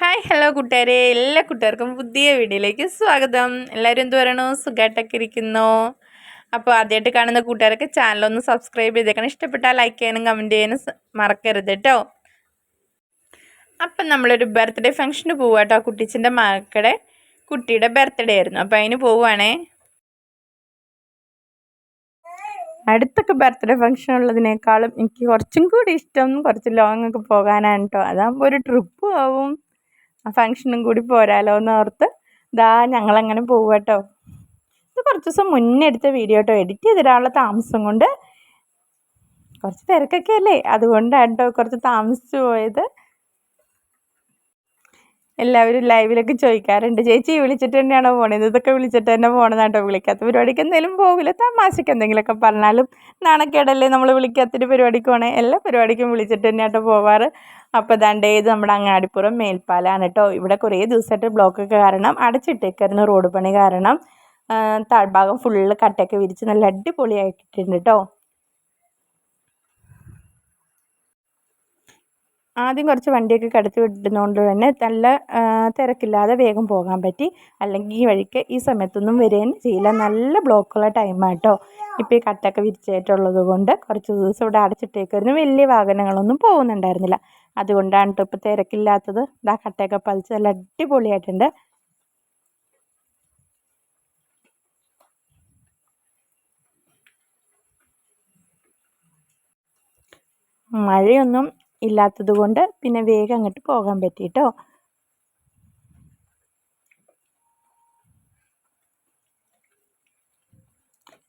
Hi hello കൂട്ടുകാരെ. എല്ലാ കൂട്ടുകാർക്കും പുതിയ വീഡിയോയിലേക്ക് സ്വാഗതം. എല്ലാവരും എന്ത് പറയണു? സുഖമായിട്ടൊക്കെ ഇരിക്കുന്നു? അപ്പോൾ ആദ്യമായിട്ട് കാണുന്ന കൂട്ടുകാരൊക്കെ ചാനലൊന്ന് സബ്സ്ക്രൈബ് ചെയ്തേക്കണം. ഇഷ്ടപ്പെട്ടാൽ ലൈക്ക് ചെയ്യാനും കമന്റ് ചെയ്യാനും മറക്കരുത് കേട്ടോ അപ്പം നമ്മളൊരു ബർത്ത്ഡേ ഫംഗ്ഷന് പോവുക കേട്ടോ കുട്ടിച്ചിന്റെ മക്കളുടെ കുട്ടിയുടെ ബർത്ത്ഡേ ആയിരുന്നു. അപ്പോൾ അതിന് പോവുകയാണേ അടുത്തൊക്കെ ബർത്ത്ഡേ ഫംഗ്ഷൻ ഉള്ളതിനേക്കാളും എനിക്ക് കുറച്ചും കൂടി ഇഷ്ടം കുറച്ച് ലോങ്ങൊക്കെ പോകാനാണ് കേട്ടോ അതാകുമ്പോൾ ഒരു ട്രിപ്പ് ആവും. ആ ഫംഗ്ഷനും കൂടി പോരാലോ എന്ന് ഓർത്ത് ദാ ഞങ്ങളങ്ങനെ പോവുക കേട്ടോ ഇത് കുറച്ച് ദിവസം മുന്നേ എടുത്ത വീഡിയോ കേട്ടോ എഡിറ്റ് ചെയ്തിടാനുള്ള താമസം കൊണ്ട് കുറച്ച് തിരക്കൊക്കെ അല്ലേ? അതുകൊണ്ടാണ് കേട്ടോ കുറച്ച് താമസിച്ചു പോയത്. എല്ലാവരും ലൈവിലൊക്കെ ചോദിക്കാറുണ്ട് ചേച്ചി വിളിച്ചിട്ട് തന്നെയാണോ പോണത് ഇതൊക്കെ വിളിച്ചിട്ട് തന്നെ പോണതാട്ടോ വിളിക്കാത്ത പരിപാടിക്ക് എന്തെങ്കിലും പോകില്ല തമാശക്ക് എന്തെങ്കിലുമൊക്കെ പറഞ്ഞാലും നാണക്കേടല്ലേ നമ്മൾ വിളിക്കാത്തൊരു പരിപാടിക്ക് പോണേ? എല്ലാ പരിപാടിക്കും വിളിച്ചിട്ട് തന്നെയാട്ടോ പോവാറ്. അപ്പോൾ ദാണ്ടേ ഇത് നമ്മുടെ അങ്ങാടിപ്പുറം മേൽപ്പാലാണ് കേട്ടോ ഇവിടെ കുറേ ദിവസമായിട്ട് ബ്ലോക്ക് കാരണം അടച്ചിട്ടേക്കായിരുന്നു റോഡ് പണി കാരണം. താഴ്ഭാഗം ഫുള്ള് കട്ടയൊക്കെ വിരിച്ച് നല്ല അടിപൊളിയായിട്ടുണ്ട് കേട്ടോ ആദ്യം കുറച്ച് വണ്ടിയൊക്കെ കടത്തി വിടുന്നതുകൊണ്ട് തന്നെ നല്ല തിരക്കില്ലാതെ വേഗം പോകാൻ പറ്റി. അല്ലെങ്കിൽ ഈ വഴിക്ക് ഈ സമയത്തൊന്നും വരികയും ചെയ്യില്ല. നല്ല ബ്ലോക്കുള്ള ടൈമാട്ടോ ഇപ്പോൾ ഈ കട്ടൊക്കെ വിരിച്ചായിട്ടുള്ളത് കൊണ്ട് കുറച്ച് ദിവസം ഇവിടെ അടച്ചിട്ടേക്കായിരുന്നു വലിയ വാഹനങ്ങളൊന്നും പോകുന്നുണ്ടായിരുന്നില്ല. അതുകൊണ്ടാണ് കേട്ടോ ഇപ്പോൾ തിരക്കില്ലാത്തത്. ഇതാ കട്ടയൊക്കെ പതിച്ച് നല്ല അടിപൊളിയായിട്ടുണ്ട്. മഴയൊന്നും ഇല്ലാത്തത് കൊണ്ട് പിന്നെ വേഗം അങ്ങോട്ട് പോകാൻ പറ്റിയിട്ടോ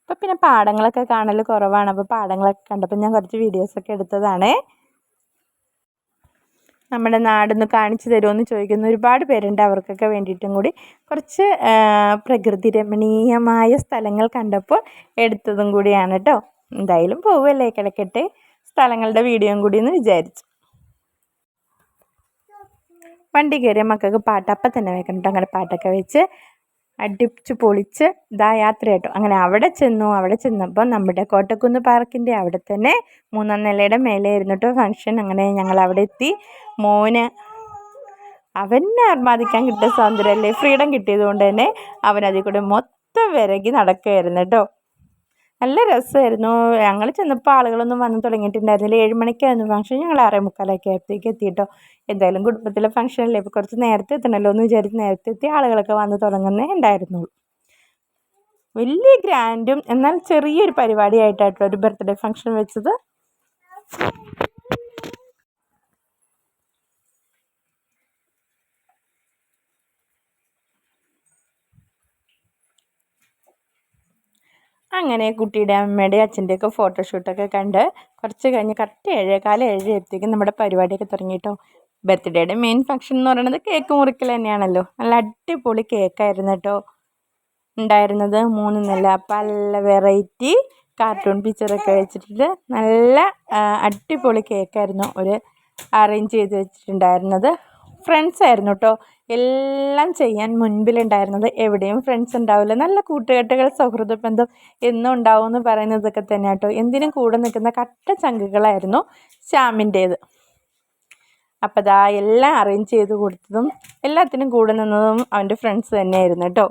ഇപ്പം പിന്നെ പാടങ്ങളൊക്കെ കാണൽ കുറവാണ്. അപ്പോൾ പാടങ്ങളൊക്കെ കണ്ടപ്പോൾ ഞാൻ കുറച്ച് വീഡിയോസൊക്കെ എടുത്തതാണേ. നമ്മുടെ നാടൊന്ന് കാണിച്ചു തരുമെന്ന് ചോദിക്കുന്ന. ഒരുപാട് പേരുണ്ട് അവർക്കൊക്കെ വേണ്ടിയിട്ടും കൂടി. കുറച്ച് പ്രകൃതി രമണീയമായ സ്ഥലങ്ങൾ കണ്ടപ്പോൾ എടുത്തതും കൂടിയാണ് കേട്ടോ എന്തായാലും പോവുമല്ലേ കിടക്കട്ടെ. സ്ഥലങ്ങളുടെ വീഡിയോയും കൂടി എന്ന് വിചാരിച്ചു. വണ്ടി കയറിയ മക്കൾക്ക് പാട്ട് അപ്പം തന്നെ വെക്കണം കേട്ടോ അങ്ങനെ പാട്ടൊക്കെ വെച്ച് അടിപ്പിച്ച് പൊളിച്ച് ഇതാ യാത്ര കേട്ടോ. അങ്ങനെ അവിടെ ചെന്നു. അവിടെ ചെന്നപ്പോൾ നമ്മുടെ കോട്ടക്കുന്ന് പാർക്കിന്റെ അവിടെ തന്നെ മൂന്നാം നിലയുടെ മേലെ ഇരുന്നിട്ട് ഫംഗ്ഷൻ. അങ്ങനെ ഞങ്ങൾ അവിടെ എത്തി. മോന് അവനെ ആർമാദിക്കാൻ കിട്ടിയ സ്വാതന്ത്ര്യമല്ലേ ഫ്രീഡം കിട്ടിയത് കൊണ്ട് തന്നെ അവനതിൽ കൂടെ മൊത്തം വിരകി നടക്കുകയായിരുന്നു കേട്ടോ നല്ല രസമായിരുന്നു. ഞങ്ങൾ ചെന്നപ്പോൾ ആളുകളൊന്നും വന്ന് തുടങ്ങിയിട്ടുണ്ടായിരുന്നില്ല. ഏഴ് മണിക്കായിരുന്നു ഫംഗ്ഷൻ ഞങ്ങൾ ആറേ മുക്കാലൊക്കെ ആയപ്പോഴത്തേക്ക് എത്തിയിട്ടോ എന്തായാലും കുടുംബത്തിലെ ഫംഗ്ഷൻ അല്ലേ? ഇപ്പോൾ കുറച്ച് നേരത്തെ എത്തണമല്ലോ എന്ന് വിചാരിച്ച് നേരത്തെ എത്തി ആളുകളൊക്കെ വന്ന് തുടങ്ങുന്നേ ഉണ്ടായിരുന്നുള്ളൂ. വലിയ ഗ്രാൻഡും എന്നാൽ ചെറിയൊരു പരിപാടിയായിട്ടായിട്ടുള്ള ഒരു ബർത്ത്ഡേ ഫംഗ്ഷൻ വെച്ചത്. അങ്ങനെ കുട്ടിയുടെ അമ്മയുടെ അച്ഛന്റെയൊക്കെ ഫോട്ടോഷൂട്ടൊക്കെ കണ്ട് കുറച്ച് കഴിഞ്ഞ് കറക്റ്റ് ഏഴ് ഏഴരയപ്പോഴത്തേക്കും നമ്മുടെ പരിപാടിയൊക്കെ തുടങ്ങി കേട്ടോ ബർത്ത്ഡേയുടെ മെയിൻ ഫംഗ്ഷൻ എന്ന് പറയുന്നത് കേക്ക് മുറിക്കൽ തന്നെയാണല്ലോ. നല്ല അടിപൊളി കേക്കായിരുന്നു കേട്ടോ. ഉണ്ടായിരുന്നത് മൂന്ന് നില പല വെറൈറ്റി കാർട്ടൂൺ പിക്ചറൊക്കെ വെച്ചിട്ട് നല്ല അടിപൊളി കേക്കായിരുന്നു ഒരു അറേഞ്ച് ചെയ്ത് വെച്ചിട്ടുണ്ടായിരുന്നത്. ഫ്രണ്ട്സ് ആയിരുന്നു കേട്ടോ. എല്ലാം ചെയ്യാൻ മുൻപിലുണ്ടായിരുന്നത് എവിടെയും ഫ്രണ്ട്സ് ഉണ്ടാവില്ല. നല്ല കൂട്ടുകെട്ടുകൾ സൗഹൃദ ബന്ധം എന്നും ഉണ്ടാവും എന്ന് പറയുന്നതൊക്കെ തന്നെ കേട്ടോ. എന്തിനും കൂടെ നിൽക്കുന്ന കട്ട ചങ്കുകളായിരുന്നു ശ്യാമിന്റേത്. അപ്പോൾ ദാ എല്ലാം അറേഞ്ച് ചെയ്ത് കൊടുത്തതും എല്ലാത്തിനും കൂടെ നിന്നതും അവന്റെ ഫ്രണ്ട്സ് തന്നെയായിരുന്നു കേട്ടോ.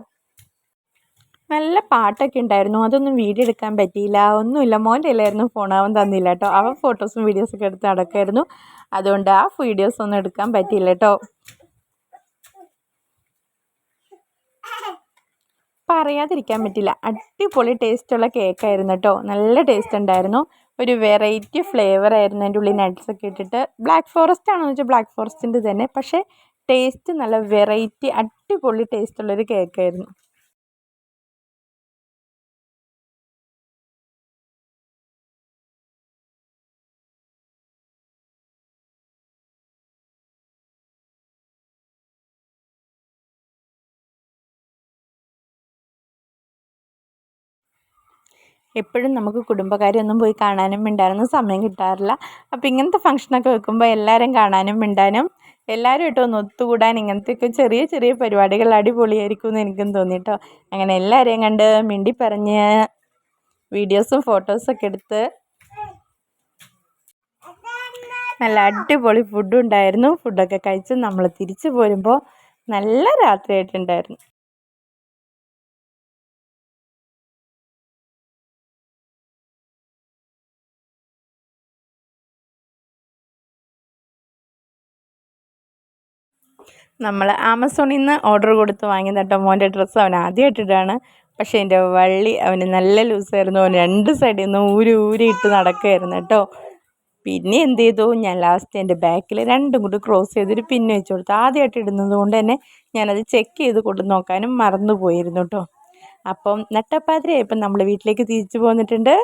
നല്ല പാട്ടൊക്കെ ഉണ്ടായിരുന്നു. അതൊന്നും വീഡിയോ എടുക്കാൻ പറ്റിയില്ല. ഒന്നുമില്ല. മോന്റെ ഇല്ലായിരുന്നു ഫോൺ അവൻ തന്നില്ല കേട്ടോ. അവൻ ഫോട്ടോസും വീഡിയോസൊക്കെ എടുത്ത് നടക്കായിരുന്നു അതുകൊണ്ട് ആ വീഡിയോസ് ഒന്നും എടുക്കാൻ പറ്റിയില്ല കേട്ടോ. പറയാതിരിക്കാൻ പറ്റില്ല. അടിപൊളി ടേസ്റ്റുള്ള കേക്കായിരുന്നു കേട്ടോ നല്ല ടേസ്റ്റ് ഉണ്ടായിരുന്നു. ഒരു വെറൈറ്റി ഫ്ലേവർ ആയിരുന്നു അതിന്റെ ഉള്ളിൽ നട്ട്സ് ഒക്കെ ഇട്ടിട്ട്. ബ്ലാക്ക് ഫോറസ്റ്റ് ആണെന്ന് വെച്ചാൽ ബ്ലാക്ക് ഫോറസ്റ്റിന്റെ തന്നെ. പക്ഷേ ടേസ്റ്റ് നല്ല വെറൈറ്റി അടിപൊളി ടേസ്റ്റുള്ളൊരു കേക്കായിരുന്നു എപ്പോഴും നമുക്ക് കുടുംബക്കാരെയൊന്നും പോയി കാണാനും മിണ്ടാനൊന്നും സമയം കിട്ടാറില്ല. അപ്പോൾ ഇങ്ങനത്തെ ഫംഗ്ഷനൊക്കെ വെക്കുമ്പോൾ എല്ലാവരും കാണാനും മിണ്ടാനും എല്ലാവരുമായിട്ട് ഒന്ന് ഒത്തുകൂടാൻ ഇങ്ങനത്തെയൊക്കെ ചെറിയ ചെറിയ പരിപാടികൾ അടിപൊളിയായിരിക്കും എന്ന് എനിക്കും തോന്നി കേട്ടോ അങ്ങനെ എല്ലാവരെയും കണ്ട് മിണ്ടി പറഞ്ഞ് വീഡിയോസും ഫോട്ടോസൊക്കെ എടുത്ത് നല്ല അടിപൊളി ഫുഡും ഉണ്ടായിരുന്നു. ഫുഡൊക്കെ കഴിച്ച് നമ്മൾ തിരിച്ചു പോരുമ്പോൾ നല്ല രാത്രിയായിട്ടുണ്ടായിരുന്നു. നമ്മൾ ആമസോണിൽ നിന്ന് ഓർഡർ കൊടുത്ത് വാങ്ങിയത് കേട്ടോ. മോന്റെ ഡ്രസ്സ് അവൻ ആദ്യമായിട്ടിട്ടാണ് പക്ഷേ എന്റെ വള്ളി അവന് നല്ല ലൂസായിരുന്നു അവൻ രണ്ട് സൈഡിൽ നിന്ന് ഊരി ഊരി ഇട്ട് നടക്കുകയായിരുന്നു കേട്ടോ. പിന്നെ എന്ത് ചെയ്തു? ഞാൻ ലാസ്റ്റ് എന്റെ ബാക്കിൽ രണ്ടും കൂടി ക്രോസ് ചെയ്തൊരു പിന്നെ വെച്ച് കൊടുത്തു. ആദ്യമായിട്ട് ഇടുന്നത് കൊണ്ട് തന്നെ ഞാനത് ചെക്ക് ചെയ്ത് കൊണ്ടു നോക്കാനും മറന്നു പോയിരുന്നു കേട്ടോ. അപ്പം നട്ടപ്പാതിരയായപ്പം നമ്മൾ വീട്ടിലേക്ക് തിരിച്ചു പോന്നിട്ടുണ്ട്.